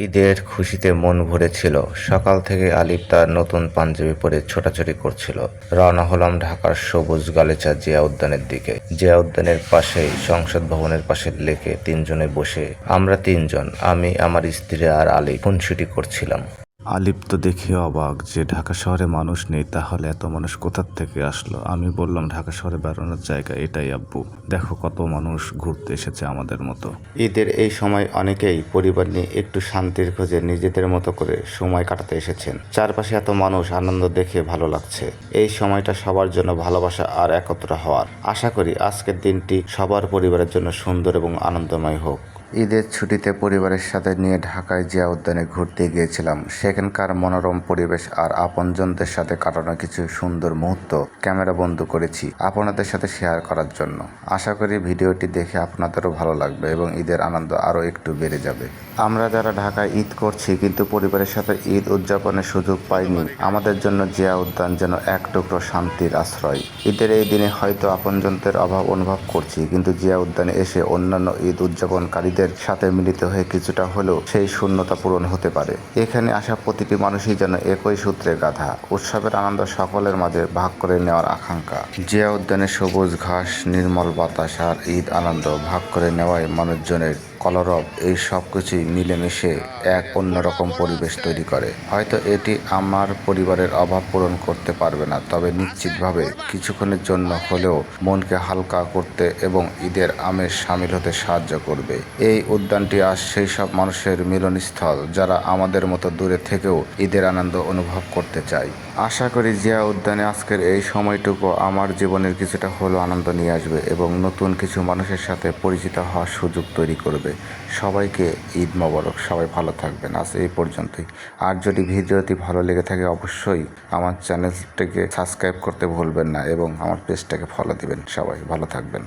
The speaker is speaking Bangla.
ঈদের খুশিতে মন ভরেছিল। সকাল থেকে আলিফ তার নতুন পাঞ্জাবি পরে ছোটাছুটি করছিল। রওনা হলাম ঢাকার সবুজ গালিচা জিয়া উদ্যানের দিকে। জিয়া উদ্যানের পাশে, সংসদ ভবনের পাশে লেকে তিনজনে বসে, আমরা তিনজন, আমি, আমার স্ত্রী আর আলিফ, খুনসুটি করছিলাম। আলিপ তো দেখে অবাক যে ঢাকা শহরে মানুষ নেই, তাহলে এত মানুষ কোথার থেকে আসলো? আমি বললাম, ঢাকা শহরে বেড়ানোর জায়গা এটাই, আব্বু। দেখো কত মানুষ ঘুরতে এসেছে আমাদের মতো। ঈদের এই সময় অনেকেই পরিবার নিয়ে একটু শান্তির খোঁজে নিজেদের মতো করে সময় কাটাতে এসেছেন। চারপাশে এত মানুষ, আনন্দ দেখে ভালো লাগছে। এই সময়টা সবার জন্য ভালোবাসা আর একত্র হওয়ার। আশা করি আজকের দিনটি সবার পরিবারের জন্য সুন্দর এবং আনন্দময় হোক। ঈদের ছুটিতে পরিবারের সাথে নিয়ে ঢাকায় জিয়া উদ্যানে ঘুরতে গিয়েছিলাম। সেখানকার মনোরম পরিবেশ আর আপনজনদের সাথে কাটানো কিছু সুন্দর মুহূর্ত ক্যামেরা বন্ধ করেছি আপনাদের সাথে শেয়ার করার জন্য। আশা করি ভিডিওটি দেখে আপনাদেরও ভালো লাগবে এবং ঈদের আনন্দ আরও একটু বেড়ে যাবে। আমরা যারা ঢাকায় ঈদ করছি কিন্তু পরিবারের সাথে ঈদ উদযাপনের সুযোগ পাইনি, আমাদের জন্য জিয়া উদ্যান যেন এক টুকরো শান্তির আশ্রয়। ঈদের এই দিনে হয়তো আপনজনদের অভাব অনুভব করছি, কিন্তু জিয়া উদ্যানে এসে অন্যান্য ঈদ উদযাপনকারীদের সাথে মিলিত হয়ে কিছুটা হলেও সেই শূন্যতা পূরণ হতে পারে। এখানে আসা প্রতিটি মানুষই যেন একই সূত্রে গাধা। উৎসবের আনন্দ সকলের মাঝে ভাগ করে নেওয়ার আকাঙ্ক্ষা। জিয়া উদ্যানে সবুজ ঘাস, নির্মল বাতাস আর ঈদ আনন্দ ভাগ করে নেওয়ায় মানুষজনের কলরব, এই সব কিছুই মিলেমিশে এক অন্যরকম পরিবেশ তৈরি করে। হয়তো এটি আমার পরিবারের অভাব পূরণ করতে পারবে না, তবে নিশ্চিতভাবে কিছুক্ষণের জন্য হলেও মনকে হালকা করতে এবং ঈদের আমেজ সামিল হতে সাহায্য করবে। এই উদ্যানটি আজ সেই সব মানুষের মিলনস্থল যারা আমাদের মতো দূরে থেকেও ঈদের আনন্দ অনুভব করতে চায়। আশা করি জিয়া উদ্যানে আজকের এই সময়টুকু আমার জীবনের কিছুটা হলেও আনন্দ নিয়ে আসবে এবং নতুন কিছু মানুষের সাথে পরিচিত হওয়ার সুযোগ তৈরি করবে। সবাইকে ঈদ মোবারক, সবাই ভালো থাকবেন। আজ এই পর্যন্তই। আর যদি ভিডিওটি ভালো লেগে থাকে, অবশ্যই আমার চ্যানেলটিকে সাবস্ক্রাইব করতে ভুলবেন না এবং আমার পেজটাকে ফলো দিবেন। সবাই ভালো থাকবেন।